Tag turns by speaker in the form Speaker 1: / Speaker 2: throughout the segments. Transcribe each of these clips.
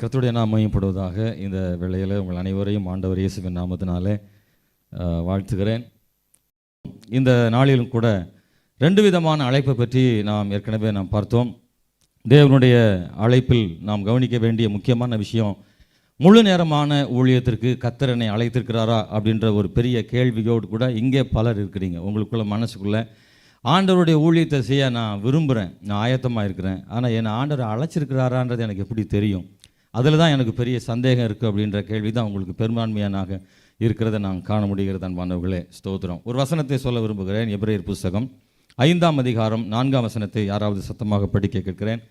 Speaker 1: கர்த்தருடைய நாம் மையப்படுவதாக இந்த வேளையில் உங்கள் அனைவரையும் ஆண்டவர் இயேசுவின் நாமத்தினாலே வாழ்த்துகிறேன். இந்த நாளிலும் கூட ரெண்டு விதமான அழைப்பை பற்றி நாம் ஏற்கனவே நாம் பார்த்தோம். தேவனுடைய அழைப்பில் நாம் கவனிக்க வேண்டிய முக்கியமான விஷயம் முழு நேரமான ஊழியத்திற்கு கத்தரனை அழைத்திருக்கிறாரா அப்படின்ற ஒரு பெரிய கேள்வியோடு கூட இங்கே பலர் இருக்கிறீங்க. உங்களுக்குள்ள மனசுக்குள்ளே ஆண்டவருடைய ஊழியத்தை செய்ய நான் விரும்புகிறேன் நான் ஆயத்தமாக இருக்கிறேன் ஆனால் என்னை ஆண்டவர் அழைச்சிருக்கிறாரான்றது எனக்கு எப்படி தெரியும்? அதில் தான் எனக்கு பெரிய சந்தேகம் இருக்குது அப்படின்ற கேள்வி தான் உங்களுக்கு பெரும்பான்மையானாக இருக்கிறத நான் காண முடிகிறது அன்பானவர்களே ஸ்தோத்திரம். ஒரு வசனத்தை சொல்ல விரும்புகிறேன். எப்ரேயர் புஸ்தகம் ஐந்தாம் அதிகாரம் நான்காம் வசனத்தை யாராவது சத்தமாக படிக்க கேட்கிறேன்.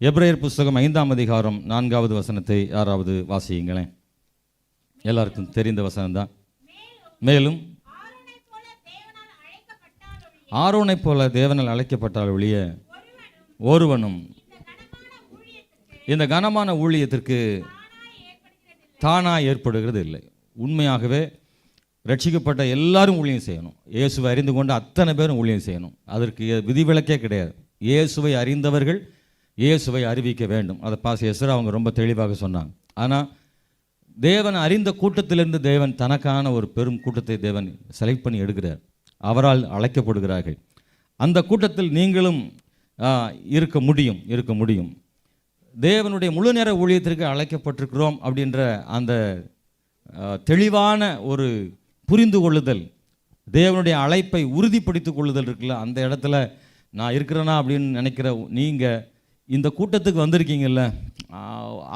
Speaker 1: எப்ரேயர் புஸ்தகம் ஐந்தாம் அதிகாரம் நான்காவது வசனத்தை யாராவது வாசியுங்களேன். எல்லாருக்கும் தெரிந்த வசனம் தான் மேலும் ஆரோனைப் போல தேவனால் அழைக்கப்பட்டால் ஒழிய ஒருவனும் இந்த கனமான ஊழியத்திற்கு தானாக ஏற்படுகிறது இல்லை உண்மையாகவே ரட்சிக்கப்பட்ட எல்லாரும் ஊழியம் செய்யணும். இயேசுவை அறிந்து கொண்டு அத்தனை பேரும் ஊழியம் செய்யணும். அதற்கு விதிவிலக்கே கிடையாது. இயேசுவை அறிந்தவர்கள் இயேசுவை அறிவிக்க வேண்டும். அதை பாஸ் எஸ்ரா அவங்க ரொம்ப தெளிவாக சொன்னாங்க. ஆனால் தேவன் அறிந்த கூட்டத்திலிருந்து தேவன் தனக்கான ஒரு பெரும் கூட்டத்தை தேவன் செலக்ட் பண்ணி எடுக்கிறார். அவரால் அழைக்கப்படுகிறார்கள். அந்த கூட்டத்தில் நீங்களும் இருக்க முடியும் இருக்க முடியும். தேவனுடைய முழு நேர ஊழியத்திற்கு அழைக்கப்பட்டிருக்கிறோம் அப்படின்ற அந்த தெளிவான ஒரு புரிந்து கொள்ளுதல் தேவனுடைய அழைப்பை உறுதிப்படுத்திக் கொள்ளுதல் இருக்குல்ல அந்த இடத்துல நான் இருக்கிறேனா அப்படின்னு நினைக்கிற நீங்கள் இந்த கூட்டத்துக்கு வந்திருக்கீங்கல்ல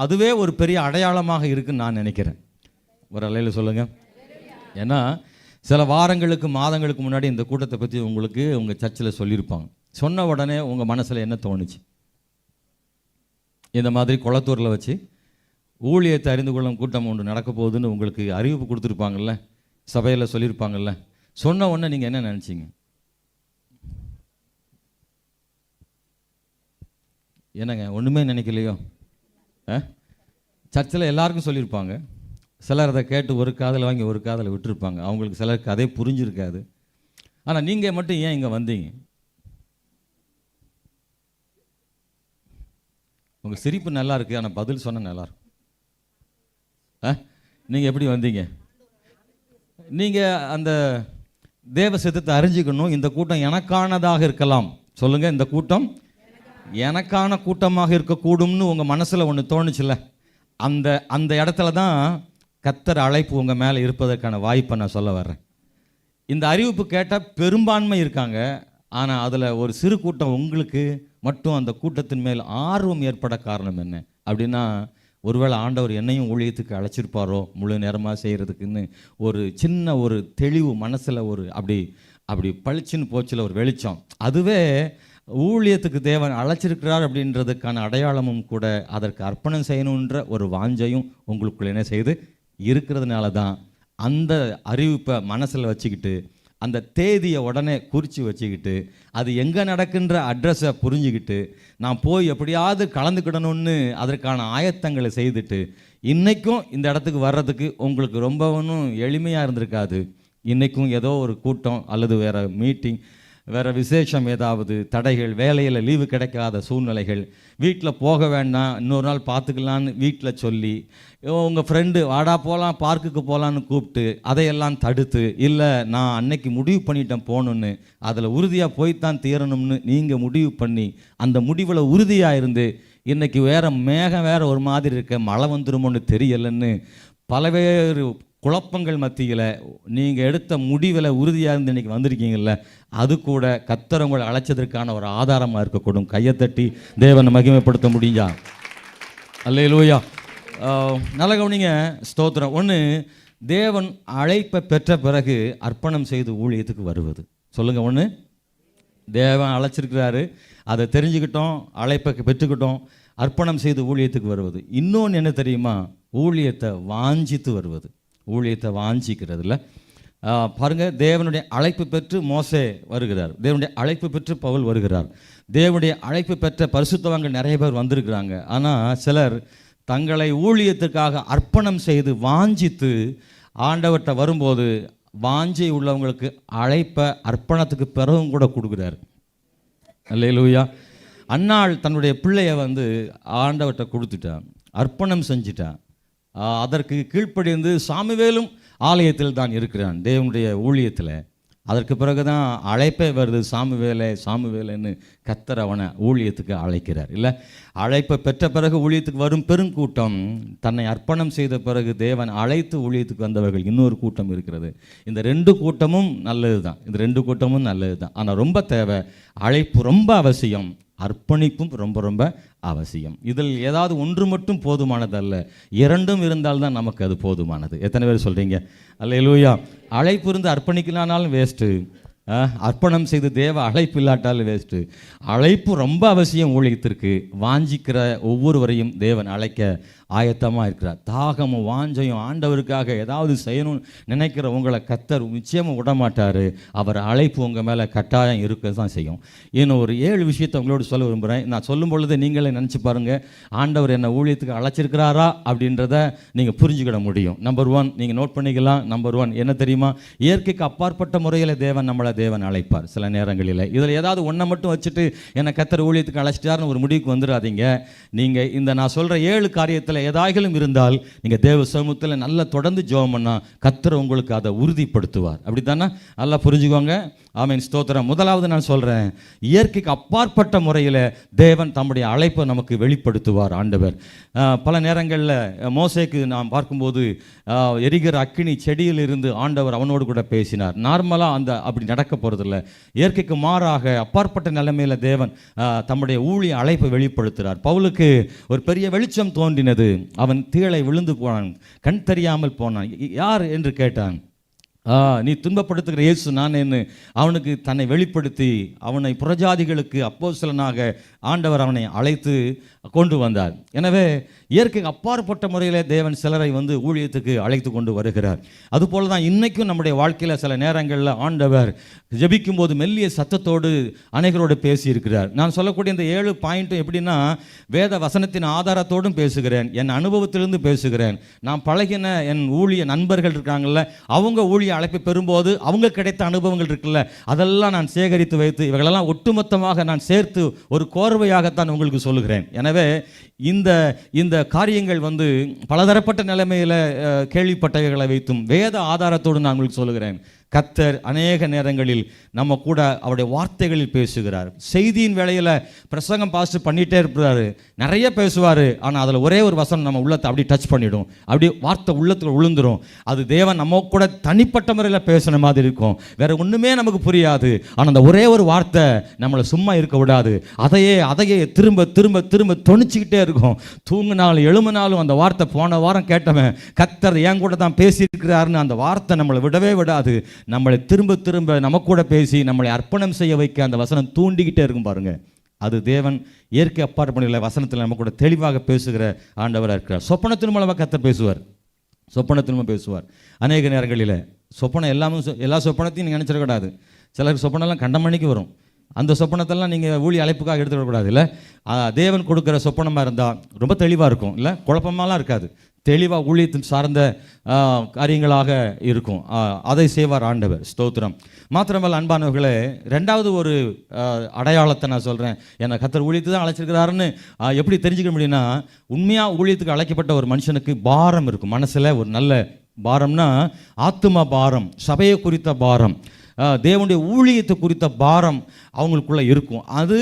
Speaker 1: அதுவே ஒரு பெரிய அடையாளமாக இருக்குன்னு நான் நினைக்கிறேன். ஒரு அலையில் சொல்லுங்கள் ஏன்னா சில வாரங்களுக்கு மாதங்களுக்கு முன்னாடி இந்த கூட்டத்தை பற்றி உங்களுக்கு உங்கள் சர்ச்சில் சொல்லியிருப்பாங்க. சொன்ன உடனே உங்கள் மனசில் என்ன தோணுச்சு? இந்த மாதிரி குளத்தூரில் வச்சு ஊழியத்தை அறிந்து கொள்ளும் கூட்டம் ஒன்று நடக்க போகுதுன்னு உங்களுக்கு அறிவிப்பு கொடுத்துருப்பாங்கல்ல? சபையில் சொல்லியிருப்பாங்கல்ல? சொன்ன உடனே நீங்கள் என்ன நினச்சிங்க? என்னங்க ஒன்றுமே நினைக்கலையோ? ஆ? சர்ச்சில் எல்லாருக்கும் சொல்லியிருப்பாங்க. சிலர் அதை கேட்டு ஒரு காதில் வாங்கி ஒரு காதில் விட்டுருப்பாங்க. அவங்களுக்கு சிலருக்கு அதே புரிஞ்சிருக்காது. ஆனால் நீங்கள் மட்டும் ஏன் இங்கே வந்தீங்க? உங்கள் சிரிப்பு நல்லா இருக்கு ஆனால் பதில் சொன்னால் நல்லாயிருக்கும் ஆ? நீங்கள் எப்படி வந்தீங்க? நீங்கள் அந்த தேவ சித்தத்தை அறிஞ்சிக்கணும் இந்த கூட்டம் எனக்கானதாக இருக்கலாம். சொல்லுங்கள் இந்த கூட்டம் எனக்கான கூட்டமாக இருக்கக்கூடும்னு உங்கள் மனசில் ஒன்று தோணுச்சுல அந்த அந்த இடத்துல தான் கத்தர் அழைப்பு உங்கள் மேலே இருப்பதற்கான வாய்ப்பை நான் சொல்ல வர்றேன். இந்த அறிவிப்பு கேட்டால் பெரும்பான்மை இருக்காங்க ஆனால் அதில் ஒரு சிறு கூட்டம் உங்களுக்கு மட்டும் அந்த கூட்டத்தின் மேல் ஆர்வம் ஏற்பட காரணம் என்ன? அப்படின்னா ஒருவேளை ஆண்டவர் என்னையும் ஊழியத்துக்கு அழைச்சிருப்பாரோ? முழு நேரமாக செய்கிறதுக்குன்னு ஒரு சின்ன ஒரு தெளிவு மனசில் ஒரு அப்படி அப்படி பளிச்சுன்னு போச்சுல ஒரு வெளிச்சம். அதுவே ஊழியத்துக்கு தேவன் அழைச்சிருக்கிறார் அப்படின்றதுக்கான அடையாளமும் கூட அதற்கு அர்ப்பணம் செய்யணுன்ற ஒரு வாஞ்சையும் உங்களுக்குள்ள என்ன செய்து இருக்கிறதுனால தான் அந்த அறிவிப்பை மனசில் வச்சுக்கிட்டு அந்த தேதியை உடனே குறித்து வச்சுக்கிட்டு அது எங்கே நடக்குன்ற அட்ரஸை புரிஞ்சுக்கிட்டு நான் போய் எப்படியாவது கலந்துக்கிடணும்னு அதற்கான ஆயத்தங்களை செய்துட்டு இன்றைக்கும் இந்த இடத்துக்கு வர்றதுக்கு உங்களுக்கு ரொம்பவும் எளிமையாக இருந்திருக்காது. இன்றைக்கும் ஏதோ ஒரு கூட்டம் அல்லது வேறு மீட்டிங் வேறு விசேஷம் ஏதாவது தடைகள் வேலையில் லீவு கிடைக்காத சூழ்நிலைகள் வீட்டில் போக வேண்டாம் இன்னொரு நாள் பார்த்துக்கலான்னு வீட்டில் சொல்லி உங்கள் ஃப்ரெண்டு வாடா போகலாம் பார்க்குக்கு போகலான்னு கூப்பிட்டு அதையெல்லாம் தடுத்து இல்லை நான் அன்னைக்கு முடிவு பண்ணிட்டேன் போகணுன்னு அதில் உறுதியாக போய்த்தான் தீரணும்னு நீங்கள் முடிவு பண்ணி அந்த முடிவில் உறுதியாக இருந்து இன்றைக்கி வேறு மேகம் வேறு ஒரு மாதிரி இருக்க மழை வந்துருமோன்னு தெரியலைன்னு பலவேறு குழப்பங்கள் மத்தியில் நீங்கள் எடுத்த முடிவில் உறுதியாக இருந்து இன்னைக்கு வந்திருக்கீங்கல்ல அது கூட கத்தர் உங்களை அழைச்சதற்கான ஒரு ஆதாரமாக இருக்கக்கூடும். கையை தட்டி தேவனை மகிமைப்படுத்த முடிஞ்சா அல்லையிலூயா நல்ல கவனிங்க ஸ்தோத்திரம். ஒன்று தேவன் அழைப்பை பெற்ற பிறகு அர்ப்பணம் செய்து ஊழியத்துக்கு வருவது. சொல்லுங்கள் ஒன்று தேவன் அழைச்சிருக்கிறாரு அதை தெரிஞ்சுக்கிட்டோம் அழைப்பை பெற்றுக்கிட்டோம் அர்ப்பணம் செய்து ஊழியத்துக்கு வருவது. இன்னொன்று என்ன தெரியுமா? ஊழியத்தை வாஞ்சித்து வருவது. ஊழியத்தை வாஞ்சிக்கிறதுல. பாருங்கள் தேவனுடைய அழைப்பு பெற்று மோசே வருகிறார். தேவனுடைய அழைப்பு பெற்று பவுல் வருகிறார். தேவனுடைய அழைப்பு பெற்ற பரிசுத்தவங்க நிறைய பேர் வந்திருக்கிறாங்க. ஆனால் சிலர் தங்களை ஊழியத்துக்காக அர்ப்பணம் செய்து வாஞ்சித்து ஆண்டவர்கிட்ட வரும்போது வாஞ்சி உள்ளவங்களுக்கு அழைப்பை அர்ப்பணத்துக்கு பிறகும் கூட கொடுக்குறாரு. அல்லேலூயா. அன்னாள் தன்னுடைய பிள்ளையை வந்து ஆண்டவர்கிட்ட கொடுத்துட்டான். அர்ப்பணம் செஞ்சிட்டான். அதற்கு கீழ்ப்படிந்து சாமிவேலும் ஆலயத்தில் தான் இருக்கிறான் தேவனுடைய ஊழியத்தில். அதற்கு பிறகு தான் அழைப்பே வருது சாமி வேலை சாமி வேலைன்னு கத்தர் அவனை ஊழியத்துக்கு அழைக்கிறார். இல்லை அழைப்பை பெற்ற பிறகு ஊழியத்துக்கு வரும் பெருங்கூட்டம் தன்னை அர்ப்பணம் செய்த பிறகு தேவன் அழைத்து ஊழியத்துக்கு வந்தவர்கள் இன்னொரு கூட்டம் இருக்கிறது. இந்த ரெண்டு கூட்டமும் நல்லது தான் இந்த ரெண்டு கூட்டமும் நல்லது தான் ஆனால் ரொம்ப தேவை அழைப்பு ரொம்ப அவசியம் அர்ப்பணிப்பும் ரொம்ப ரொம்ப அவசியம். இதில் ஏதாவது ஒன்று மட்டும் போதுமானதல்ல. இரண்டும் இருந்தால்தான் நமக்கு அது போதுமானது. எத்தனை பேர் சொல்கிறீங்க அல்ல அழைப்பு இருந்து அர்ப்பணிக்கலானாலும் வேஸ்ட்டு அர்ப்பணம் செய்து தேவ அழைப்பு இல்லாட்டாலும் வேஸ்ட்டு அழைப்பு ரொம்ப அவசியம் ஊழியத்திற்கு. வாஞ்சிக்கிற ஒவ்வொருவரையும் தேவன் அழைக்க ஆயத்தமாக இருக்கிறார். தாகமும் வாஞ்சையும் ஆண்டவருக்காக ஏதாவது செய்யணும்னு நினைக்கிற உங்களை கத்தர் நிச்சயமாக விடமாட்டார். அவர் அழைப்பு உங்கள் மேலே கட்டாயம் இருக்க தான் செய்யும். இன்னும் ஒரு ஏழு விஷயத்தை உங்களோட சொல்ல விரும்புகிறேன் நான் சொல்லும் பொழுது நீங்களே நினச்சி பாருங்கள் ஆண்டவர் என்னை ஊழியத்துக்கு அழைச்சிருக்கிறாரா அப்படின்றத நீங்கள் புரிஞ்சுக்கிட முடியும். நம்பர் ஒன் நீங்கள் நோட் பண்ணிக்கலாம். நம்பர் ஒன் என்ன தெரியுமா? இயற்கைக்கு அப்பாற்பட்ட முறையில் தேவன் நம்மளை தேவன் அழைப்பார் சில நேரங்களில். இதில் ஏதாவது ஒன்றை மட்டும் வச்சுட்டு என்னை கத்தர் ஊழியத்துக்கு அழைச்சிட்டாருன்னு ஒரு முடிவுக்கு வந்துடாதீங்க நீங்கள் இந்த நான் சொல்கிற ஏழு காரியத்தில் ஏதாயிலும் இருந்தால் நீங்கள் தேவ சமூகத்தில் நல்லா தொடர்ந்து ஜோம் பண்ணால் கத்தர் உங்களுக்கு அதை உறுதிப்படுத்துவார். அப்படி தானே நல்லா புரிஞ்சுக்கோங்க. ஆமீன் ஸ்தோத்திரம். முதலாவது நான் சொல்கிறேன் இயற்கைக்கு அப்பாற்பட்ட முறையில் தேவன் தம்முடைய அழைப்பை நமக்கு வெளிப்படுத்துவார் ஆண்டவர். பல நேரங்களில் மோசைக்கு நாம் பார்க்கும்போது எரிகிற அக்கினி செடியில் இருந்து ஆண்டவர் அவனோடு கூட பேசினார். நார்மலாக அந்த அப்படி நடக்க போகிறதில்ல இயற்கைக்கு மாறாக அப்பாற்பட்ட நிலைமையில் தேவன் தம்முடைய ஊழிய அழைப்பை வெளிப்படுத்துகிறார் பவுலுக்கு ஒரு பெரிய வெளிச்சம் தோன்றினது. அவன் தீழை விழுந்து போனான் கண் தெரியாமல் போனான். யார் என்று கேட்டான்? நீ துன்பப்படுத்துகிற இயேசு நான் என்ன அவனுக்கு தன்னை வெளிப்படுத்தி அவனை புறஜாதிகளுக்கு அப்போசலனாக ஆண்டவர் அவனை அழைத்து கொண்டு வந்தார். எனவே இயற்கைக்கு அப்பாற்பட்ட முறையில் தேவன் சிலரை வந்து ஊழியத்துக்கு அழைத்து கொண்டு வருகிறார். அதுபோல தான் இன்றைக்கும் நம்முடைய வாழ்க்கையில் சில நேரங்களில் ஆண்டவர் ஜெபிக்கும் போது மெல்லிய சத்தத்தோடு அனைவரோடு பேசியிருக்கிறார். நான் சொல்லக்கூடிய இந்த ஏழு பாயிண்ட்டும் எப்படின்னா வேத வசனத்தின் ஆதாரத்தோடும் பேசுகிறேன் என் அனுபவத்திலிருந்து பேசுகிறேன். நான் பழகின என் ஊழிய நண்பர்கள் இருக்காங்கல்ல அவங்க ஊழிய அழைப்பை பெறும்போது அவங்க கிடைத்த அனுபவங்கள் இருக்குல்ல அதெல்லாம் நான் சேகரித்து வைத்து இவைகளெல்லாம் ஒட்டுமொத்தமாக நான் சேர்த்து ஒரு கோர்வையாகத்தான் உங்களுக்கு சொல்லுகிறேன். எனவே இந்த இந்த காரியங்கள் வந்து பலதரப்பட்ட நிலைமையில் கேள்விப்பட்டவைகளை வைத்தும் வேத ஆதாரத்தோடு நான் உங்களுக்கு சொல்லுகிறேன். கத்தர் அநேக நேரங்களில் நம்ம கூட அவருடைய வார்த்தைகளில் பேசுகிறார். செய்தியின் வேலையில் பிரசங்கம் பாஸ்ட் பண்ணிகிட்டே இருக்கிறாரு நிறைய பேசுவார். ஆனால் அதில் ஒரே ஒரு வசனம் நம்ம உள்ளத்தை அப்படி டச் பண்ணிவிடும் அப்படி வார்த்தை உள்ளத்தில் விழுந்துரும் அது தேவன் நம்ம கூட தனிப்பட்ட முறையில் பேசுன மாதிரி இருக்கும். வேறு ஒன்றுமே நமக்கு புரியாது. ஆனால் அந்த ஒரே ஒரு வார்த்தை நம்மளை சும்மா இருக்க விடாது. அதையே அதையே திரும்ப திரும்ப திரும்ப தொணிச்சிக்கிட்டே இருக்கும். தூங்கினாலும் எழுமினாலும் அந்த வார்த்தை போன வாரம் கேட்டவன் கத்தர் என் கூட தான் பேசியிருக்கிறாருன்னு அந்த வார்த்தை நம்மளை விடவே விடாது. நம்மளை திரும்ப திரும்ப நம்ம கூட பேசி நம்மளை அர்ப்பணம் செய்ய வைக்க அந்த வசனம் தூண்டிக்கிட்டே இருக்கும் பாருங்கள் அது தேவன் இயற்கை அப்பாற்பட்ட வசனத்தில் நம்ம கூட தெளிவாக பேசுகிற ஆண்டவராக இருக்கிறார். சொப்பனத்தின் மூலமாக கத்த பேசுவார். சொப்பனத்தின் மூலம் பேசுவார். அநேக நேரங்களில் சொப்பனம் எல்லாமே சொ- எல்லா சொப்பனத்தையும் நீங்கள் நினச்சிடக்கூடாது. சிலருக்கு சொப்பனம்லாம் கண்டமணிக்கு வரும். அந்த சொப்பனத்தெல்லாம் நீங்கள் ஊழி அழைப்புக்காக எடுத்துக்கூடாது இல்லை? தேவன் கொடுக்குற சொப்பனமாக இருந்தால் ரொம்ப தெளிவாக இருக்கும் இல்லை? குழப்பமாலாம் இருக்காது. தெளிவாக ஊழியத்தின் சார்ந்த காரியங்களாக இருக்கும். அதை செய்வார் ஆண்டவர். ஸ்தோத்திரம். மாத்திரமல்ல அன்பானவர்களே ரெண்டாவது ஒரு அடையாளத்தை நான் சொல்கிறேன் என்னை கத்தர் ஊழியத்து தான் அழைச்சிருக்கிறாருன்னு எப்படி தெரிஞ்சுக்க முடியும்னா உண்மையாக ஊழியத்துக்கு அழைக்கப்பட்ட ஒரு மனுஷனுக்கு பாரம் இருக்கும். மனசில் ஒரு நல்ல பாரம்னா ஆத்தும பாரம் சபையை குறித்த பாரம். தேவனுடைய ஊழியத்தை குறித்த பாரம் அவங்களுக்குள்ளே இருக்கும். அது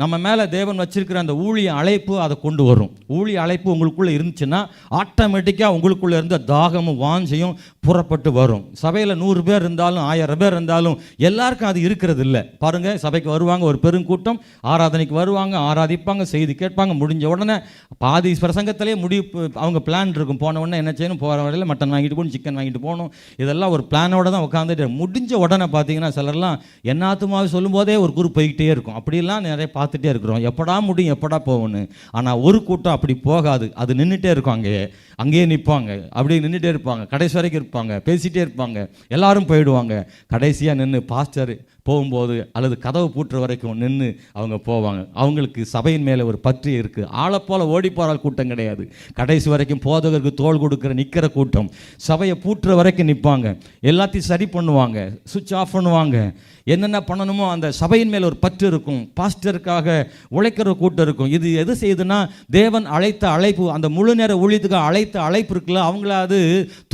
Speaker 1: நம்ம மேலே தேவன் வச்சிருக்கிற அந்த ஊழிய அழைப்பு அதை கொண்டு வரும். ஊழிய அழைப்பு உங்களுக்குள்ளே இருந்துச்சுன்னா ஆட்டோமேட்டிக்காக உங்களுக்குள்ளே இருந்த தாகமும் வாஞ்சையும் புறப்பட்டு வரும். சபையில் நூறு பேர் இருந்தாலும் ஆயிரம் பேர் இருந்தாலும் எல்லாருக்கும் அது இருக்கிறது இல்லை பாருங்கள் சபைக்கு வருவாங்க ஒரு பெருங்கூட்டம் ஆராதனைக்கு வருவாங்க ஆராதிப்பாங்க செய்தி கேட்பாங்க முடிஞ்ச உடனே பாதி பிரசங்கத்திலே முடிவு அவங்க பிளான் இருக்கும். போன உடனே என்ன செய்யணும்? போகிற வரையில் மட்டன் வாங்கிட்டு போகணும் சிக்கன் வாங்கிட்டு போகணும். இதெல்லாம் ஒரு பிளானோட தான் உட்காந்துட்டு முடிஞ்ச உடனே பார்த்தீங்கன்னா சிலர்லாம் என்னாத்துமாவே சொல்லும்போதே ஒரு குரூப் போய்கிட்டே இருக்கும். அப்படிலாம் நிறைய பார்த்துட்டே இருக்கிறோம். எப்படா முடியும் எப்படா போகணும் ஆனால் ஒரு கூட்டம் அப்படி போகாது. அது நின்றுட்டே இருக்கும் அங்கேயே. அங்கேயே நிற்பாங்க. அப்படியே நின்றுட்டே இருப்பாங்க. கடைசி வரைக்கும் இருப்பாங்க. பேசிகிட்டே இருப்பாங்க. எல்லாரும் போயிடுவாங்க. கடைசியாக நின்று பாஸ்டர் போகும்போது அல்லது கதவு பூட்டுற வரைக்கும் நின்று அவங்க போவாங்க. அவங்களுக்கு சபையின் மேலே ஒரு பற்று இருக்குது ஆளைப்போல ஓடி கூட்டம் கிடையாது. கடைசி வரைக்கும் போதகருக்கு தோள் கொடுக்குற நிற்கிற கூட்டம். சபையை பூட்டுற வரைக்கும் நிற்பாங்க எல்லாத்தையும் சரி பண்ணுவாங்க. சுவிட்ச் ஆஃப் பண்ணுவாங்க. என்னென்ன பண்ணணுமோ அந்த சபையின் மேலே ஒரு பற்று இருக்கும். பாஸ்டருக்காக உழைக்கிற கூட்டம் இருக்கும். இது எது செய்யுதுன்னா தேவன் அழைத்த அழைப்பு அந்த முழு நேர ஊழியத்துக்கு அழைத்த அழைப்பு இருக்குல்ல அவங்கள அது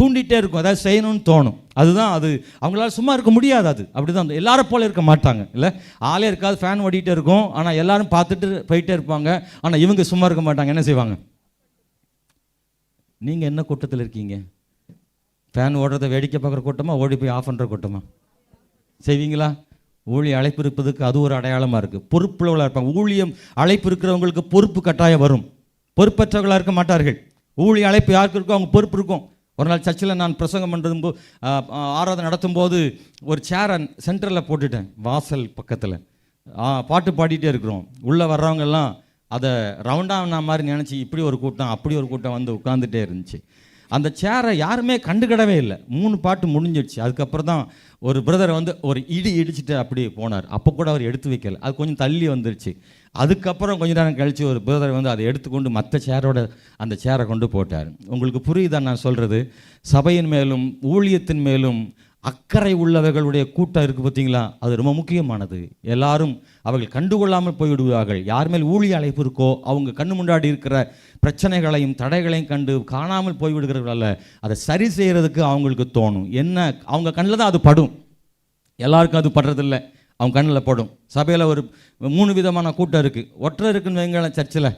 Speaker 1: தூண்டிகிட்டே இருக்கும். அதாவது செய்யணும்னு தோணும். அதுதான் அது. அவங்களால சும்மா இருக்க முடியாது அது. அப்படி தான் எல்லாரும் போல இருக்க மாட்டாங்க. இல்லை? ஆளே இருக்காது ஃபேன் ஓடிட்டே இருக்கும். ஆனால் எல்லாரும் பார்த்துட்டு போயிட்டே இருப்பாங்க. ஆனால் இவங்க சும்மா இருக்க மாட்டாங்க. என்ன செய்வாங்க? நீங்கள் என்ன கூட்டத்தில் இருக்கீங்க? ஃபேன் ஓடுறத வேடிக்கை பார்க்குற கூட்டமா ஓடி போய் ஆஃப் பண்ணுற கூட்டமா? செய்வீங்களா? ஊழிய அழைப்பு இருப்பதுக்கு அது ஒரு அடையாளமாக இருக்குது பொறுப்புள்ளவர்களாக இருப்பாங்க. ஊழியம் அழைப்பு இருக்கிறவங்களுக்கு பொறுப்பு கட்டாயம் வரும். பொறுப்பற்றவர்களாக இருக்க மாட்டார்கள். ஊழிய அழைப்பு யாருக்கு இருக்கோ அவங்க பொறுப்பு இருக்கும். ஒரு நாள் சர்ச்சில் நான் பிரசங்கம் பண்ணுறதும் போ- ஆ, ஆ, ஆராதனை நடத்தும்போது ஒரு சேரை சென்டரில் போட்டுட்டேன் வாசல் பக்கத்தில். பாட்டு பாடிட்டே இருக்கிறோம். உள்ளே வர்றவங்கெல்லாம் அதை ரவுண்டான மாதிரி நினச்சி இப்படி ஒரு கூட்டம் அப்படி ஒரு கூட்டம் வந்து உட்காந்துட்டே இருந்துச்சு. அந்த சேரை யாருமே கண்டுக்கிடவே இல்லை. மூணு பாட்டு முடிஞ்சிடுச்சு. அதுக்கப்புறம் தான் ஒரு பிரதர் வந்து ஒரு இடி இடிச்சிட்டு அப்படியே போனார். அப்போ கூட அவர் எடுத்து வைக்கல. அது கொஞ்சம் தள்ளி வந்துருச்சு. அதுக்கப்புறம் கொஞ்ச நேரம் கழித்து ஒரு பிரதர் வந்து அதை எடுத்துக்கொண்டு மற்ற சேரோட அந்த சேரை கொண்டு போட்டார். உங்களுக்கு புரியுதா நான் சொல்கிறது சபையின் மேலும் ஊழியத்தின் மேலும் அக்கறை உள்ளவர்களுடைய கூட்டம் இருக்குது பார்த்தீங்களா? அது ரொம்ப முக்கியமானது. எல்லாரும் அவர்கள் கண்டுகொள்ளாமல் போய்விடுவார்கள். யார் மேல் ஊழிய அழைப்பு இருக்கோ அவங்க கண்ணு முன்னாடி இருக்கிற பிரச்சனைகளையும் தடைகளையும் கண்டு காணாமல் போய்விடுகிறவர்கள் அல்ல. அதை சரி செய்கிறதுக்கு அவங்களுக்கு தோணும். என்ன? அவங்க கண்ணில் தான் அது படும். எல்லாருக்கும் அது படுறதில்ல. அவங்க கண்ணில் படும். சபையில் ஒரு மூணு விதமான கூட்டம் இருக்குது ஒற்றை இருக்குன்னு வைங்களேன் சர்ச்சில்.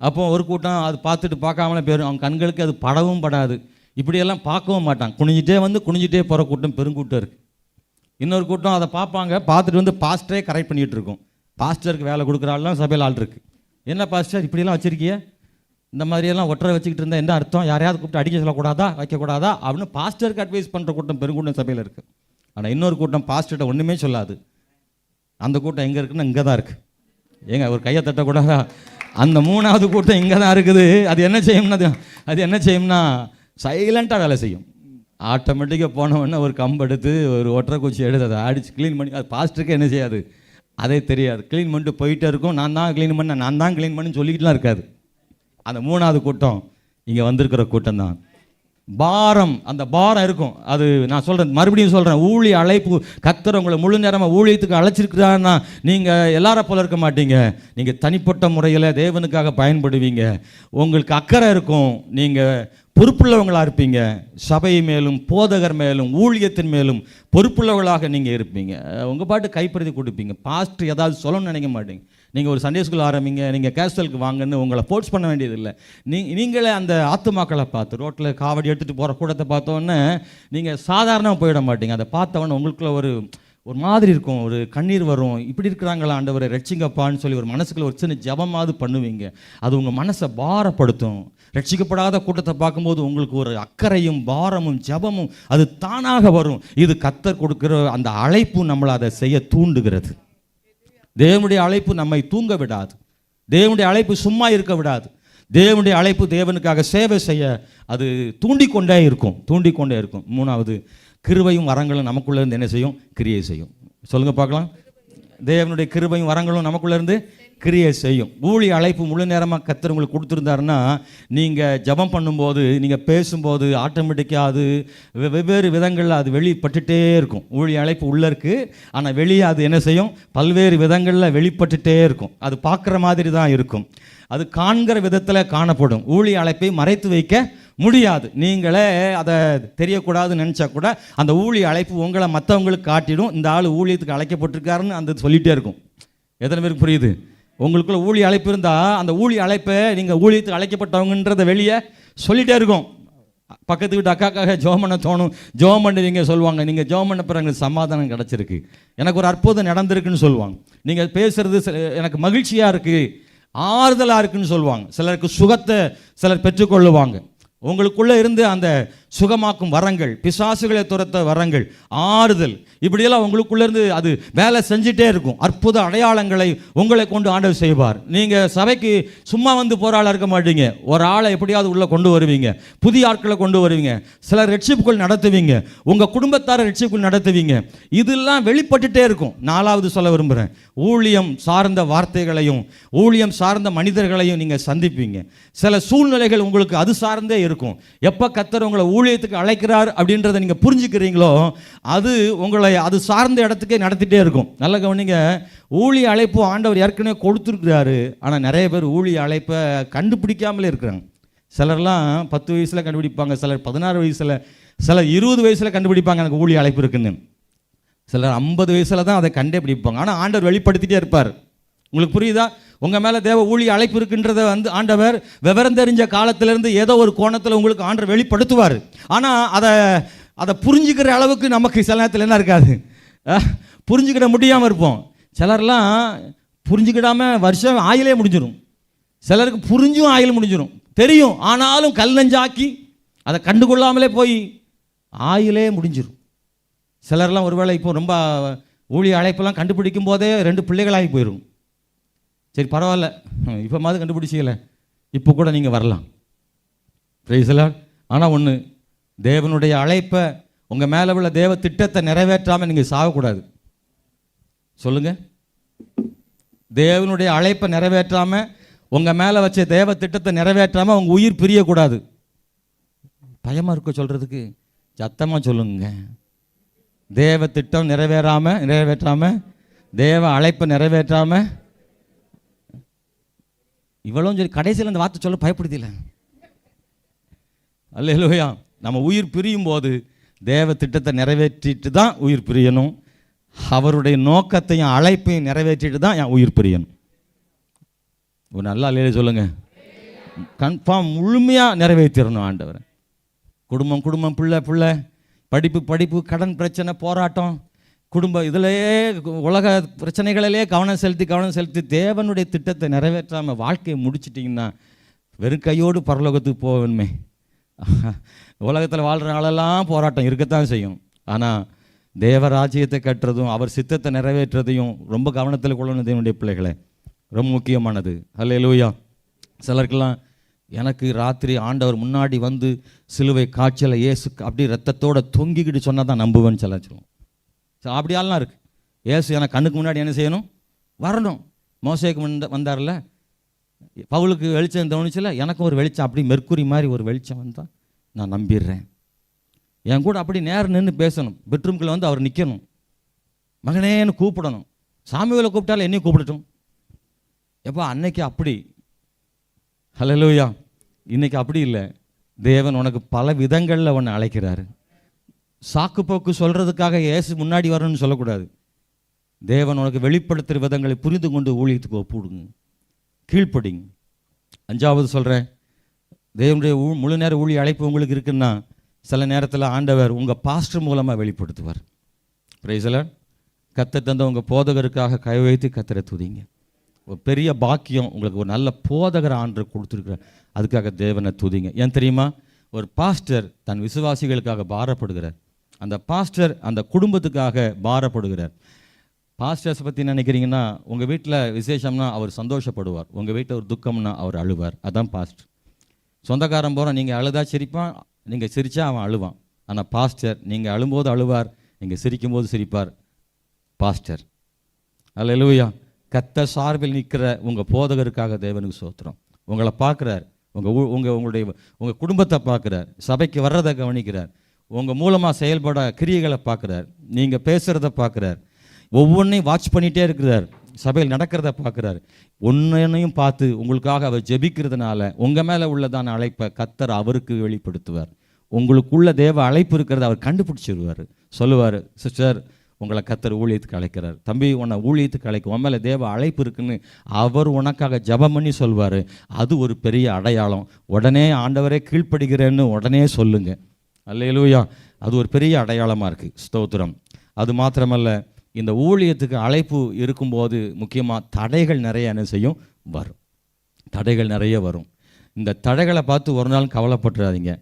Speaker 1: அப்போ ஒரு கூட்டம் அது பார்த்துட்டு பார்க்காமலே போயிடும் அவங்க கண்களுக்கு அது படவும் படாது. இப்படியெல்லாம் பார்க்கவும் மாட்டான். குனிஞ்சிட்டே வந்து குனிஞ்சிட்டே போகிற கூட்டம் பெருங்கூட்டம் இருக்குது இன்னொரு கூட்டம் அதை பார்ப்பாங்க. பார்த்துட்டு வந்து பாஸ்டரே கரெக்ட் பண்ணிகிட்டு இருக்கும். பாஸ்டருக்கு வேலை கொடுக்குற ஆள்லாம் சபையில் ஆள் இருக்குது என்ன பாஸ்டர் இப்படியெல்லாம் வச்சுருக்கிய? இந்த மாதிரியெல்லாம் ஒற்றை வச்சுக்கிட்டு இருந்தால் என்ன அர்த்தம்? யாரையாவது கூப்பிட்டு அடிக்க சொல்லக்கூடாதா? வைக்கக்கூடாதா? அப்படின்னு பாஸ்டருக்கு அட்வைஸ் பண்ணுற கூட்டம் பெருங்கூட்டம் சபையில் இருக்குது ஆனால் இன்னொரு கூட்டம் பாஸ்டர்கிட்ட ஒன்றுமே சொல்லாது. அந்த கூட்டம் எங்கே இருக்குன்னா இங்கே தான் இருக்குது ஏங்க ஒரு கையை தட்டக்கூடாதா? அந்த மூணாவது கூட்டம் இங்கே தான் இருக்குது. அது என்ன செய்யும்னா அது- அது என்ன செய்யும்னா சைலண்ட்டாக வேலை செய்யும். ஆட்டோமேட்டிக்காக போனவொடனே ஒரு கம்பு எடுத்து ஒரு ஒற்றை குச்சி எடுத்து அதை அடித்து க்ளீன் பண்ணி அது பாஸ்டருக்கு என்ன செய்யாது? அதே தெரியாது. க்ளீன் பண்ணிட்டு போயிட்டே இருக்கும். நான் தான் க்ளீன் பண்ணேன். நான் தான் க்ளீன் பண்ணி சொல்லிக்கிட்டுலாம் இருக்காது. அந்த மூணாவது கூட்டம் இங்கே வந்திருக்கிற கூட்டம் தான் பாரம் அந்த பாரம் இருக்கும். அது நான் சொல்கிறேன் மறுபடியும் சொல்கிறேன் ஊழி அழைப்பு கத்தர் உங்களை முழு நேரமாக ஊழியத்துக்கு அழைச்சிருக்கிறான்னா நீங்கள் எல்லார போல இருக்க மாட்டீங்க. நீங்கள் தனிப்பட்ட முறையில் தேவனுக்காக பயன்படுவீங்க. உங்களுக்கு அக்கறை இருக்கும் நீங்கள் பொறுப்புள்ளவங்களாக இருப்பீங்க. சபை மேலும் போதகர் மேலும் ஊழியத்தின் மேலும் பொறுப்புள்ளவர்களாக நீங்கள் இருப்பீங்க. உங்கள் பாட்டு கைப்பிரதி கொடுப்பீங்க. பாஸ்ட் ஏதாவது சொல்லணும்னு நினைக்க மாட்டீங்க. நீங்கள் ஒரு சண்டே ஸ்கூல் ஆரம்பிங்க நீங்கள் கேஸ்டலுக்கு வாங்கன்னு உங்களை ஃபோர்ஸ் பண்ண வேண்டியதில்லை. நீ நீங்களே அந்த ஆத்துமாக்களை பார்த்து ரோட்டில் காவடி எடுத்துகிட்டு போகிற கூட்டத்தை பார்த்தோன்னே நீங்கள் சாதாரணமாக போயிட மாட்டீங்க. அதை பார்த்தவொன்னே உங்களுக்குள்ள ஒரு ஒரு மாதிரி இருக்கும். ஒரு கண்ணீர் வரும். இப்படி இருக்கிறாங்களா ஆண்டவரை ரட்சிங்கப்பான்னு சொல்லி ஒரு மனசுக்குள்ள ஒரு சின்ன ஜபமாவது பண்ணுவீங்க. அது உங்கள் மனசை பாரப்படுத்தும். ரட்சிக்கப்படாத கூட்டத்தை பார்க்கும்போது உங்களுக்கு ஒரு அக்கறையும் பாரமும் ஜபமும் அது தானாக வரும். இது கத்தர் கொடுக்குற அந்த அழைப்பு நம்மளை அதை செய்ய தூண்டுகிறது. தேவனுடைய அழைப்பு நம்மை தூங்க விடாது. தேவனுடைய அழைப்பு சும்மா இருக்க விடாது. தேவனுடைய அழைப்பு தேவனுக்காக சேவை செய்ய அது தூண்டிக்கொண்டே இருக்கும். தூண்டிக்கொண்டே இருக்கும். மூணாவது கிருபையும் வரங்களும் நமக்குள்ளேருந்து என்ன செய்யும்? கிரியை செய்யும். சொல்லுங்கள் பார்க்கலாம். தேவனுடைய கிருபையும் வரங்களும் நமக்குள்ளேருந்து கிரியை செய்யும். ஊழி அழைப்பு முழு நேரமாக கத்தர் உங்களுக்கு கொடுத்துருந்தாருன்னா நீங்கள் ஜெபம் பண்ணும்போது நீங்கள் பேசும்போது ஆட்டோமேட்டிக்காக அது வெவ்வேறு விதங்களில் அது வெளிப்பட்டுட்டே இருக்கும். ஊழி அழைப்பு உள்ளே இருக்குது ஆனால் வெளியே அது என்ன செய்யும்? பல்வேறு விதங்களில் வெளிப்பட்டுட்டே இருக்கும். அது பார்க்குற மாதிரி தான் இருக்கும். அது காண்கிற விதத்தில் காணப்படும். ஊழி அழைப்பை மறைத்து வைக்க முடியாது. நீங்களே அதை தெரியக்கூடாதுன்னு நினச்சா கூட அந்த ஊழி அழைப்பு உங்களை மற்றவங்களுக்கு காட்டிடும். இந்த ஆள் ஊழியத்துக்கு அழைக்கப்பட்டிருக்காருன்னு அந்த சொல்லிகிட்டே இருக்கும். எத்தனை பேருக்கு புரியுது? உங்களுக்குள்ள ஊழிய அழைப்பு இருந்தால் அந்த ஊழிய அழைப்பை நீங்கள் ஊழியத்துக்கு அழைக்கப்பட்டவங்கன்றதை வெளியே சொல்லிகிட்டே இருக்கும். பக்கத்து வீட்டு அக்காக்காக ஜோம் பண்ண தோணும். ஜோம் பண்ணுறீங்க சொல்லுவாங்க. நீங்கள் ஜோம் பண்ண பிறகு சமாதானம் கிடச்சிருக்கு. எனக்கு ஒரு அற்புதம் நடந்திருக்குன்னு சொல்லுவாங்க. நீங்கள் பேசுகிறது சில- எனக்கு மகிழ்ச்சியாக இருக்குது ஆறுதலாக இருக்குன்னு சொல்லுவாங்க. சிலருக்கு சுகத்தை சிலர் பெற்றுக்கொள்ளுவாங்க. உங்களுக்குள்ளே இருந்து அந்த சுகமாக்கும் வரங்கள் பிசாசுகளை துரத்த வரங்கள் ஆறுதல். இப்படியெல்லாம் உங்களுக்குள்ளேருந்து அது வேலை செஞ்சுட்டே இருக்கும். அற்புத அடையாளங்களை உங்களை கொண்டு ஆண்டவர் செய்வார். நீங்கள் சபைக்கு சும்மா வந்து போகிற ஆளாக இருக்க மாட்டீங்க. ஒரு ஆளை எப்படியாவது உள்ளே கொண்டு வருவீங்க. புதிய ஆட்களை கொண்டு வருவீங்க. சில ரட்சிப்புகள் நடத்துவீங்க. உங்கள் குடும்பத்தார ரட்சிப்புகள் நடத்துவீங்க. இதெல்லாம் வெளிப்பட்டுட்டே இருக்கும். நாலாவது சொல்ல விரும்புகிறேன் ஊழியம் சார்ந்த வார்த்தைகளையும் ஊழியம் சார்ந்த மனிதர்களையும் நீங்கள் சந்திப்பீங்க. சில சூழ்நிலைகள் உங்களுக்கு அது சார்ந்தே இருக்கும். எப்போ கத்தர் உங்களை ஊழியத்துக்கு அழைக்கிறார் அப்படின்றத நீங்கள் புரிஞ்சுக்கிறீங்களோ அது உங்களை அது சார்ந்த இடத்துக்கே நடத்திட்டே இருக்கும். நல்ல கவனிங்க ஊழிய அழைப்பு ஆண்டவர் ஏற்கனவே கொடுத்துருக்கிறாரு. ஆனால் நிறைய பேர் ஊழிய அழைப்பை கண்டுபிடிக்காமலே இருக்கிறாங்க. சிலர்லாம் பத்து வயசில் கண்டுபிடிப்பாங்க சிலர் பதினாறு வயசில் சிலர் இருபது வயசில் கண்டுபிடிப்பாங்க எனக்கு ஊழிய அழைப்பு இருக்குன்னு. சிலர் ஐம்பது வயசில் தான் அதை கண்டே பிடிப்பாங்க ஆனால் ஆண்டவர் வெளிப்படுத்திட்டே இருப்பார். உங்களுக்கு புரியுதா? உங்கள் மேலே தேவ ஊழிய அழைப்பு இருக்குன்றத வந்து ஆண்டவர் விவரம் தெரிஞ்ச காலத்திலேருந்து ஏதோ ஒரு கோணத்தில் உங்களுக்கு ஆண்டவர் வெளிப்படுத்துவார். ஆனால் அதை அதை புரிஞ்சுக்கிற அளவுக்கு நமக்கு சில நேரத்தில் என்ன இருக்காது. புரிஞ்சுக்கிட முடியாமல் இருப்போம். சிலர்லாம் புரிஞ்சுக்கிடாமல் வருஷம் ஆயிலே முடிஞ்சிடும் சிலருக்கு புரிஞ்சும் ஆயில் முடிஞ்சிடும் தெரியும் ஆனாலும் கல் நஞ்சாக்கி அதை கண்டுகொள்ளாமலே போய் ஆயிலே முடிஞ்சிடும் சிலர்லாம் ஒருவேளை இப்போ ரொம்ப ஊழிய அழைப்பெல்லாம் கண்டுபிடிக்கும் போதே ரெண்டு பிள்ளைகளாகி போயிடும் சரி பரவாயில்ல. இப்போ மாதிரி கண்டுபிடிச்சிக்கல. இப்போ கூட நீங்கள் வரலாம். பிரைசலா ஆனால் ஒன்று தேவனுடைய அழைப்பை உங்கள் மேலே உள்ள தேவ திட்டத்தை நிறைவேற்றாமல் நீங்கள் சாகக்கூடாது. சொல்லுங்கள் தேவனுடைய அழைப்பை நிறைவேற்றாமல் உங்கள் மேலே வச்ச தேவ திட்டத்தை நிறைவேற்றாமல் உங்கள் உயிர் பிரியக்கூடாது. பயமாக இருக்க சொல்கிறதுக்கு சத்தமாக சொல்லுங்க. தேவ திட்டம் நிறைவேறாமல் நிறைவேற்றாமல் தேவ அழைப்பை நிறைவேற்றாமல் இவ்வளோ சொல்லி கடைசியில் அந்த வார்த்தை சொல்ல பயப்படுதில்ல. அல்ல நம்ம உயிர் பிரியும் போது தேவ திட்டத்தை நிறைவேற்றிட்டு தான் உயிர் பிரியணும். அவருடைய நோக்கத்தையும் அழைப்பையும் நிறைவேற்றிட்டு தான் என் உயிர் பிரியணும். ஒரு நல்லா இல்லையே சொல்லுங்க. கன்ஃபார்ம் முழுமையாக நிறைவேற்றிடணும் ஆண்டவர். குடும்பம் குடும்பம் பிள்ளை பிள்ளை. படிப்பு படிப்பு கடன் பிரச்சனை போராட்டம். குடும்பம் இதிலேயே உலக பிரச்சனைகளிலே கவனம் செலுத்தி கவனம் செலுத்தி தேவனுடைய திட்டத்தை நிறைவேற்றாமல் வாழ்க்கையை முடிச்சிட்டிங்கன்னா வெறும் கையோடு பரலோகத்துக்கு போவேன்மே. உலகத்தில் வாழ்கிற ஆளெல்லாம் போராட்டம் இருக்கத்தான் செய்யும். ஆனால் தேவராஜ்யத்தை கட்டுறதும் அவர் சித்தத்தை நிறைவேற்றுறதையும் ரொம்ப கவனத்தில் கொள்ளணும் தேவனுடைய பிள்ளைகளை. ரொம்ப முக்கியமானது. அல்ல சிலருக்கெல்லாம் எனக்கு ராத்திரி ஆண்டவர் முன்னாடி வந்து சிலுவை காய்ச்சலை இயேசு அப்படி ரத்தத்தோடு தொங்கிக்கிட்டு சொன்னால் தான் நம்புவேன்னு சொல்ல சொல்லுவோம் ஸோ அப்படியாலாம் இருக்குது ஏசு எனக்கு கண்ணுக்கு முன்னாடி என்ன செய்யணும்? வரணும். மோசைக்கு வந்த வந்தார்ல. பவுலுக்கு வெளிச்சம் தோணுச்சுல எனக்கும் ஒரு வெளிச்சம் அப்படி மெர்க்குரி மாதிரி ஒரு வெளிச்சம் வந்தால் நான் நம்பிடுறேன். என் கூட அப்படி நேரம் நின்று பேசணும். பெட்ரூம்குள்ளே வந்து அவர் நிற்கணும் மகனேன்னு கூப்பிடணும். சாமிகளை கூப்பிட்டாலும் என்னையும் கூப்பிடட்டும். எப்போ அன்னைக்கு அப்படி. ஹலோ லோயா இன்னைக்கு அப்படி இல்லை. தேவன் உனக்கு பல விதங்களில் உன்னை அழைக்கிறாரு. சாக்கு போக்கு சொல்கிறதுக்காக ஏசு முன்னாடி வரணும்னு சொல்லக்கூடாது. தேவன் உனக்கு வெளிப்படுத்துகிற விதங்களை புரிந்து கொண்டு ஊழியத்துக்கு ஒப்புடுங்க கீழ்ப்படிங்க. அஞ்சாவது சொல்கிறேன் தேவனுடைய ஊ முழு நேர ஊழிய அழைப்பு உங்களுக்கு இருக்குன்னா சில நேரத்தில் ஆண்டவர் உங்கள் பாஸ்டர் மூலமாக வெளிப்படுத்துவார். பிரைசலன் கத்தை தந்த உங்கள் போதகருக்காக கை வைத்து கத்தரை துதிங்க. ஒரு பெரிய பாக்கியம் உங்களுக்கு ஒரு நல்ல போதகர் ஆண்டு கொடுத்துருக்குறார். அதுக்காக தேவனை துதிங்க. ஏன் தெரியுமா? ஒரு பாஸ்டர் தன் விசுவாசிகளுக்காக பாரப்படுகிறார். அந்த பாஸ்டர் அந்த குடும்பத்துக்காக பாரப்படுகிறார். பாஸ்டர்ஸ் பற்றி நினைக்கிறீங்கன்னா உங்கள் வீட்டில் விசேஷம்னா அவர் சந்தோஷப்படுவார். உங்கள் வீட்டில் ஒரு துக்கம்னா அவர் அழுவார். அதான் பாஸ்டர் சொந்தக்காரன் போகிற நீங்கள் அழுதா சிரிப்பான் நீங்கள் சிரித்தா அவன் அழுவான். ஆனால் பாஸ்டர் நீங்கள் அழும்போது அழுவார் நீங்கள் சிரிக்கும்போது சிரிப்பார். பாஸ்டர் அல்லேலூயா கத்த சார்பில் நிற்கிற உங்கள் போதகருக்காக தேவனுக்கு சோத்திரம் உங்களை பார்க்குறார். உங்கள் உங்கள் உங்களுடைய உங்கள் குடும்பத்தை பார்க்குறார். சபைக்கு வர்றதை கவனிக்கிறார். உங்கள் மூலமாக செயல்பட கிரியைகளை பார்க்குறார். நீங்கள் பேசுகிறத பார்க்குறார். ஒவ்வொன்றையும் வாட்ச் பண்ணிகிட்டே இருக்கிறார். சபையில் நடக்கிறத பார்க்குறாரு. ஒன்றையும் பார்த்து உங்களுக்காக அவர் ஜெபிக்கிறதுனால உங்கள் மேலே உள்ளதான அழைப்பை கத்தர் அவருக்கு வெளிப்படுத்துவார். உங்களுக்குள்ள தேவ அழைப்பு இருக்கிறத அவர் கண்டுபிடிச்சிருவார். சொல்லுவார் சிஸ்டர் உங்களை கத்தர் ஊழியத்துக்கு அழைக்கிறார். தம்பி உன்னை ஊழியத்துக்கு அழைக்கும். உன் மேலே தேவ அழைப்பு இருக்குன்னு அவர் உனக்காக ஜெபம் பண்ணி சொல்வார். அது ஒரு பெரிய அடையாளம். உடனே ஆண்டவரே கீழ்ப்படுகிறேன்னு உடனே சொல்லுங்கள் அல்லேலூயா. அது ஒரு பெரிய அடையாளமாக இருக்குது ஸ்தோத்திரம். அது மாத்திரமல்ல இந்த ஊழியத்துக்கு அழைப்பு இருக்கும்போது முக்கியமாக தடைகள் நிறைய என்ன செய்யும்? வரும். தடைகள் நிறைய வரும். இந்த தடைகளை பார்த்து ஒரு நாள் கவலைப்பட்டுறாதீங்க.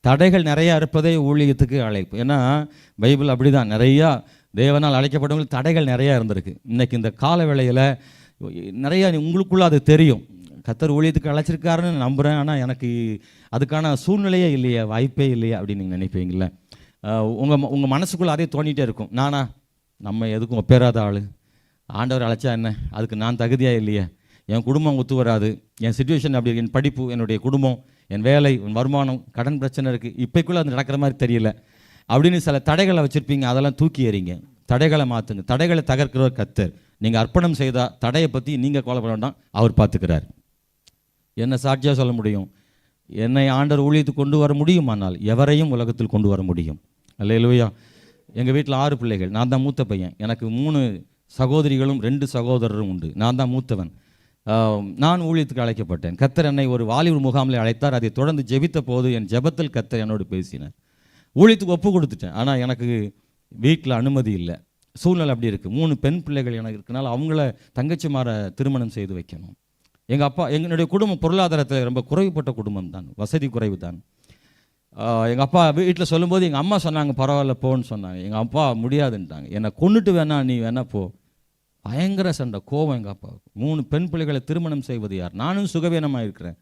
Speaker 1: தடைகள் நிறையா இருப்பதே ஊழியத்துக்கு அழைப்பு. ஏன்னா பைபிள் அப்படிதான். நிறையா தேவனால் அழைக்கப்பட்டவங்களுக்கு தடைகள் நிறையா இருந்திருக்கு. இன்னைக்கு இந்த கால வேளையில் நிறையா உங்களுக்குள்ளே அது தெரியும். கத்தர் ஊழியத்துக்கு அழைச்சிருக்காருன்னு நம்புகிறேன் ஆனால் எனக்கு அதுக்கான சூழ்நிலையே இல்லையே வாய்ப்பே இல்லையே அப்படின்னு நீங்கள் நினைப்பீங்களே உங்கள் உங்கள் மனசுக்குள்ளே அதே தோண்டிகிட்டே இருக்கும். நானா நம்ம எதுக்கும் ஒப்பேறாத ஆள். ஆண்டவர் அழைச்சா என்ன? அதுக்கு நான் தகுதியாக இல்லையே. என் குடும்பம் ஒத்து வராது. என் சுச்சுவேஷன் அப்படி என் படிப்பு என்னுடைய குடும்பம் என் வேலை என் வருமானம் கடன் பிரச்சனை இருக்குது இப்போக்குள்ளே அது நடக்கிற மாதிரி தெரியல. அப்படின்னு சில தடைகளை வச்சுருப்பீங்க. அதெல்லாம் தூக்கி எறிங்க. தடைகளை மாற்றுங்க தடைகளை தகர்க்கிறவர் கத்தர். நீங்கள் அர்ப்பணம் செய்தால் தடையை பற்றி நீங்கள் கோலப்பட வேண்டாம். அவர் பார்த்துக்கிறார். என்ன சாட்சியாக சொல்ல முடியும்? என்னை ஆண்டர் ஊழியத்துக்கு கொண்டு வர முடியுமானால் எவரையும் உலகத்தில் கொண்டு வர முடியும். அல்லையா எங்கள் வீட்டில் ஆறு பிள்ளைகள். நான் தான் மூத்த பையன். எனக்கு மூணு சகோதரிகளும் ரெண்டு சகோதரரும் உண்டு. நான் தான் மூத்தவன். நான் ஊழியத்துக்கு அழைக்கப்பட்டேன். கத்தர் என்னை ஒரு வாலிபர் முகாமில் அழைத்தார். அதை தொடர்ந்து ஜெபித்த போது என் ஜெபத்தில் கத்தர் என்னோடு பேசினார். ஊழியத்துக்கு ஒப்பு கொடுத்துட்டேன். ஆனால் எனக்கு வீட்டில் அனுமதி இல்லை. சூழ்நிலை அப்படி இருக்குது மூணு பெண் பிள்ளைகள் எனக்கு இருக்கனால அவங்கள தங்கச்சிமார திருமணம் செய்து வைக்கணும். எங்கள் அப்பா எங்களுடைய குடும்பம் பொருளாதாரத்தில் ரொம்ப குறைவுபட்ட குடும்பம் தான் வசதி குறைவு தான். எங்கள் அப்பா வீட்டில் சொல்லும்போது எங்கள் அம்மா சொன்னாங்க பரவாயில்ல போன்னு சொன்னாங்க. எங்கள் அப்பா முடியாதுன்ட்டாங்க. என்னை கொண்டுட்டு வேணா நீ வேணா போ. பயங்கர சண்டை கோவம் எங்கள் அப்பாவுக்கு. மூணு பெண் பிள்ளைகளை திருமணம் செய்வது யார்? நானும் சுகவீனமாக இருக்கிறேன்.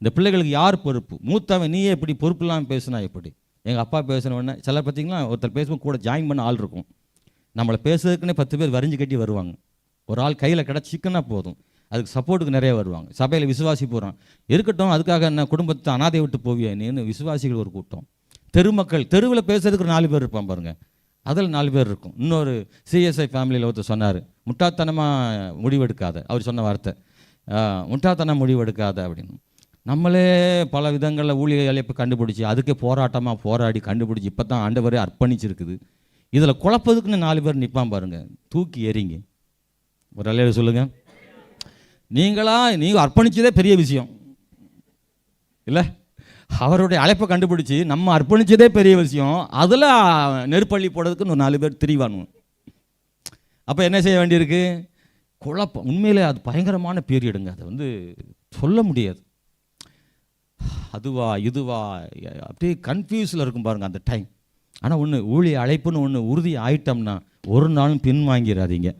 Speaker 1: இந்த பிள்ளைகளுக்கு யார் பொறுப்பு? மூத்தவன் நீயே எப்படி பொறுப்பு இல்லாமல் பேசுனா எப்படி? எங்கள் அப்பா பேசின உடனே சில பார்த்தீங்களா ஒருத்தர் பேசும்போது கூட ஜாயின் பண்ண ஆள் இருக்கும். நம்மளை பேசுறதுக்குன்னே பத்து பேர் வரிஞ்சு கட்டி வருவாங்க. ஒரு ஆள் கையில் கிடச்சிக்கன்னா போதும். அதுக்கு சப்போர்ட்டுக்கு நிறைய வருவாங்க. சபையில் விசுவாசி போகிறான் இருக்கட்டும் அதுக்காக என்ன குடும்பத்தை அனாதை விட்டு போவியா நீன்னு விசுவாசிகள் ஒரு கூட்டம். தெருமக்கள் தெருவில் பேசுறதுக்கு ஒரு நாலு பேர் இருப்பான் பாருங்க. அதில் நாலு பேர் இருக்கும். இன்னொரு சிஎஸ்ஐ ஃபேமிலியில் ஒருத்தர் சொன்னார் முட்டாத்தனமாக முடிவெடுக்காத. அவர் சொன்ன வார்த்தை. முட்டாத்தனம் முடிவெடுக்காத அப்படின்னு. நம்மளே பல விதங்களில் ஊழிய அழைப்பு கண்டுபிடிச்சி அதுக்கே போராட்டமாக போராடி கண்டுபிடிச்சி இப்போ தான் ஆண்டவரே அர்ப்பணிச்சிருக்குது. இதில் குழப்பதுக்குன்னு நாலு பேர் நிற்பான் பாருங்கள் தூக்கி எறிங்க. ஒரு அலையில் சொல்லுங்கள் நீங்களாக நீங்கள் அர்ப்பணிச்சதே பெரிய விஷயம். இல்லை? அவருடைய அழைப்பை கண்டுபிடிச்சி நம்ம அர்ப்பணிச்சதே பெரிய விஷயம். அதில் நெருப்பள்ளி போடுறதுக்கு ஒரு நாலு பேர் திரிவானுவோம் அப்போ என்ன செய்ய வேண்டியிருக்கு? குழப்பம். உண்மையிலே அது பயங்கரமான பீரியடுங்க. அதை வந்து சொல்ல முடியாது. அதுவா இதுவா அப்படியே கன்ஃபியூஸில் இருக்கும் பாருங்கள் அந்த டைம். ஆனால் ஒன்று ஊழிய அழைப்புன்னு ஒன்று உறுதி ஆயிட்டோம்னா ஒரு நாளும் பின்வாங்கிடாதீங்க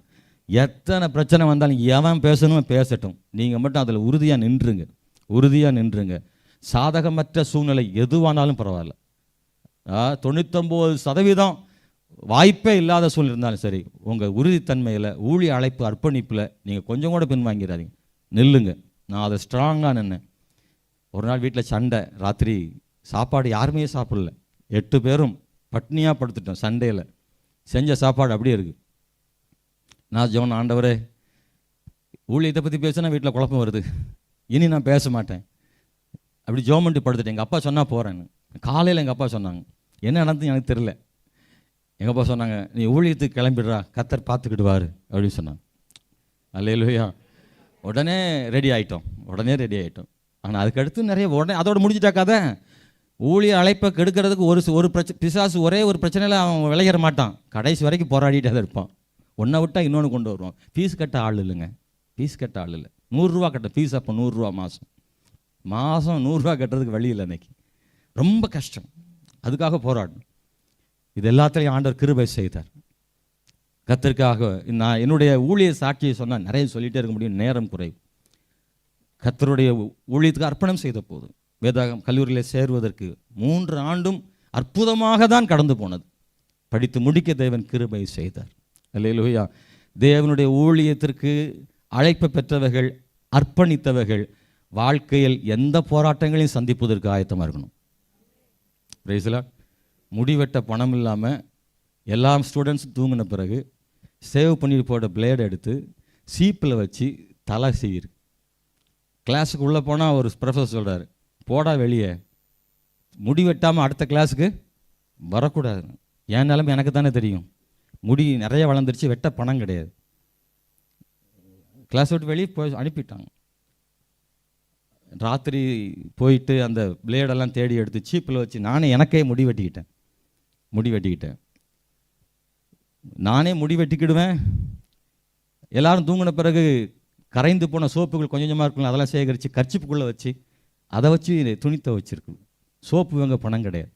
Speaker 1: எத்தனை பிரச்சனை வந்தாலும் எவன் பேசணும் பேசட்டும். நீங்கள் மட்டும் அதில் உறுதியாக நின்றுங்க. உறுதியாக நின்றுங்க. சாதகமற்ற சூழ்நிலை எதுவானாலும் பரவாயில்ல. ஆ, தொண்ணூத்தொம்பது சதவீதம் வாய்ப்பே இல்லாத சூழ்நிலை இருந்தாலும் சரி உங்கள் உறுதித்தன்மையில் ஊழிய அழைப்பு அர்ப்பணிப்பில் நீங்கள் கொஞ்சம் கூட பின்வாங்கிறாதீங்க நில்லுங்க. நான் அதை ஸ்ட்ராங்காக நின்னேன். ஒரு நாள் வீட்டில் சண்டை ராத்திரி சாப்பாடு யாருமே சாப்பிடல. எட்டு பேரும் பட்னியாக படுத்துட்டோம் சண்டேயில். செஞ்ச சாப்பாடு அப்படியே இருக்குது நான் ஜோன் ஆண்டவரே ஊழியத்தை பற்றி பேசினா வீட்டில் குழப்பம் வருது. இனி நான் பேச மாட்டேன். அப்படி ஜோமண்டி படுத்துட்டேன். எங்கள் அப்பா சொன்னால் போகிறேன்னு காலையில் எங்கள் அப்பா சொன்னாங்க. என்ன நடந்து எனக்கு தெரில எங்கள் அப்பா சொன்னாங்க நீ ஊழியத்துக்கு கிளம்பிடுறா. கத்தர் பார்த்துக்கிடுவார். அப்படின்னு சொன்னாங்க. அல்லையிலுயா உடனே ரெடி ஆகிட்டோம் உடனே ரெடி ஆகிட்டோம் ஆனால் அதுக்கடுத்து நிறைய உடனே அதோட முடிஞ்சிட்டா கதை. ஊழிய அழைப்பை கெடுக்கிறதுக்கு ஒரு சு- ஒரு பிரச்ச பிசாசு ஒரே ஒரு பிரச்சனையில் அவன் விளையிற மாட்டான். கடைசி வரைக்கும் போராடிட்டு தான் இருப்பான். ஒன்றை விட்டா இன்னொன்று கொண்டு வருவோம் ஃபீஸ் கட்ட ஆள் இல்லைங்க. ஃபீஸ் கட்ட ஆள் இல்லை. நூறுரூவா கட்ட ஃபீஸ் அப்போ நூறுரூவா மாதம் மாதம் நூறுரூவா கட்டுறதுக்கு வழி இல்லை அன்னைக்கு. ரொம்ப கஷ்டம். அதுக்காக போராடணும். இது எல்லாத்துலேயும் ஆண்டவர் கிருபை செய்தார். கத்தருக்காக நான் என்னுடைய ஊழிய சாட்சியை சொன்னால் நிறைய சொல்லிகிட்டே இருக்க முடியும். நேரம் குறைவு. கத்தருடைய ஊழியத்துக்கு அர்ப்பணம் செய்த போது வேதாகம் கல்லூரியில் சேருவதற்கு மூன்று ஆண்டும் அற்புதமாக தான் கடந்து போனது. படித்து முடிக்க தேவன் கிருபை செய்தார். அல்லேலூயா. தேவனுடைய ஊழியத்திற்கு அழைப்பு பெற்றவர்கள் அர்ப்பணித்தவர்கள் வாழ்க்கையில் எந்த போராட்டங்களையும் சந்திப்பதற்கு ஆயத்தமாக இருக்கணும். பிரைஸ்லா முடிவெட்ட பணம் இல்லாமல் எல்லா ஸ்டூடெண்ட்ஸும் தூங்கின பிறகு சேவ் பண்ணிட்டு போட்ட பிளேடு எடுத்து சீப்பில் வச்சு தலை செய்யுது கிளாஸுக்கு உள்ளே போனால் ஒரு ப்ரொஃபஸர் சொல்கிறார் போடா வெளியே. முடி வெட்டாமல் அடுத்த கிளாஸுக்கு வரக்கூடாது என் நிலைமை எனக்கு தானே தெரியும். முடி நிறைய வளர்ந்துருச்சு வெட்ட பணம் கிடையாது. கிளாஸ் விட்டு வெளியே போய் அனுப்பிட்டாங்க. ராத்திரி போயிட்டு அந்த பிளேடெல்லாம் தேடி எடுத்து சீப்பில் வச்சு நானே எனக்கே முடி வெட்டிக்கிட்டேன். முடி வெட்டிக்கிட்டேன். நானே முடி வெட்டிக்கிடுவேன். எல்லாரும் தூங்கின பிறகு கரைந்து போன சோப்புகள் கொஞ்சம் கொஞ்சமாக இருக்கும் அதெல்லாம் சேகரித்து கர்ச்சிப்புக்குள்ளே வச்சு அதை வச்சு துணி துவைச்சிருக்கு சோப்பு வாங்க பணம் கிடையாது.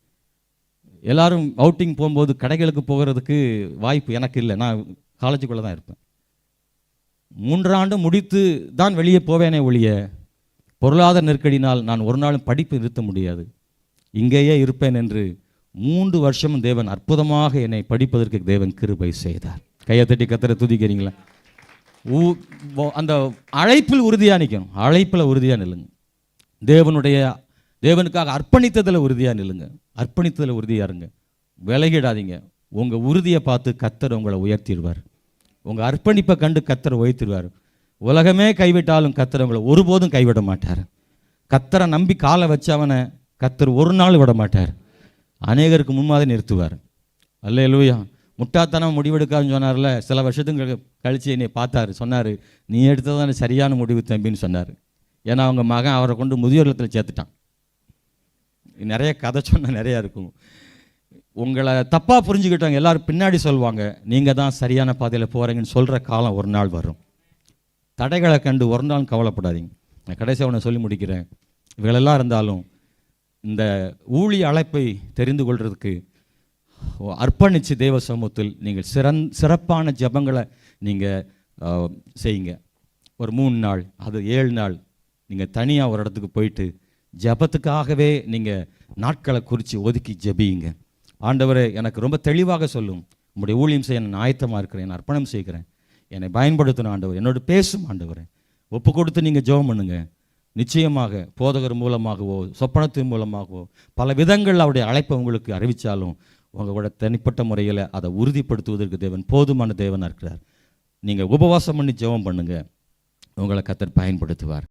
Speaker 1: எல்லாரும் அவுட்டிங் போகும்போது கடைகளுக்கு போகிறதுக்கு வாய்ப்பு எனக்கு இல்லை. நான் காலேஜுக்குள்ளே தான் இருப்பேன். மூன்றாண்டு முடித்து தான் வெளியே போவேனே ஒழிய பொருளாதார நெருக்கடினால் நான் ஒரு நாளும் படிப்பு நிறுத்த முடியாது. இங்கேயே இருப்பேன் என்று மூன்று வருஷமும் தேவன் அற்புதமாக என்னை படிப்பதற்கு தேவன் கிருபை செய்தார். கையை தட்டி கத்திர துதிக்கிறீங்களா? ஊ- அந்த அழைப்பில் உறுதியாக நிற்கணும் அழைப்பில் உறுதியாக நில்லுங்க. தேவனுடைய தேவனுக்காக அர்ப்பணித்ததில் உறுதியாக நில்லுங்க. அர்ப்பணித்ததில் உறுதியாக இருங்க விலகிடாதீங்க. உங்கள் உறுதியை பார்த்து கத்தர் உங்களை உயர்த்திடுவார். உங்கள் அர்ப்பணிப்பை கண்டு கத்தரை உயர்த்திடுவார். உலகமே கைவிட்டாலும் கத்தர் உங்களை ஒருபோதும் கைவிட மாட்டார். கத்தரை நம்பி காலை வச்சவனை கத்தர் ஒரு நாள் விட மாட்டார். அநேகருக்கு முன்மாதிரி நிறுத்துவார். அல்ல எழுவையா முட்டாத்தனம் முடிவெடுக்காதுன்னு சொன்னார்ல. சில வருஷத்துக்கு கழிச்சு என்னை பார்த்தாரு. சொன்னார் நீ எடுத்ததான சரியான முடிவு தம்பின்னு சொன்னார். ஏன்னா அவங்க மகன் அவரை கொண்டு முதியோர் இல்லத்தில் சேர்த்துட்டான். நிறைய கதை சொன்ன நிறையா இருக்கும். உங்களை தப்பாக புரிஞ்சுக்கிட்டவங்க எல்லோரும் பின்னாடி சொல்லுவாங்க நீங்கள் தான் சரியான பாதையில் போகிறீங்கன்னு சொல்கிற காலம் ஒரு நாள் வரும். தடைகளை கண்டு ஒரு நாள் கவலைப்படாதீங்க. நான் கடைசியாக உன்னை சொல்லி முடிக்கிறேன். இவைகளெல்லாம் இருந்தாலும் இந்த ஊழிய அழைப்பை தெரிந்து கொள்றதுக்கு அர்ப்பணித்து தெய்வ சமூகத்தில் நீங்கள் சிறந் சிறப்பான ஜெபங்களை நீங்கள் செய்யுங்க. ஒரு மூணு நாள் அது ஏழு நாள் நீங்கள் தனியாக ஒரு இடத்துக்கு போயிட்டு ஜெபத்துக்காகவே நீங்கள் நாட்களை குறித்து ஒதுக்கி ஜெபியுங்க. ஆண்டவரே எனக்கு ரொம்ப தெளிவாக சொல்லும். உங்களுடைய ஊழியம் செய்ய நான் ஆயத்தமாக இருக்கிறேன். நான் அர்ப்பணம் செய்கிறேன். என்னை பயன்படுத்தணும் ஆண்டவர். என்னோட பேசும் ஆண்டவரே. ஒப்பு கொடுத்து நீங்கள் ஜெபம் பண்ணுங்க. நிச்சயமாக போதகர் மூலமாகவோ சொப்பனத்தின் மூலமாகவோ பல விதங்கள் அவருடைய அழைப்பை உங்களுக்கு அறிவித்தாலும் உங்களோட தனிப்பட்ட முறையில் அதை உறுதிப்படுத்துவதற்கு தேவன் போதுமான தேவனாக இருக்கிறார். நீங்கள் உபவாசம் பண்ணி ஜெபம் பண்ணுங்கள் உங்களை கத்தர் பயன்படுத்துவார்.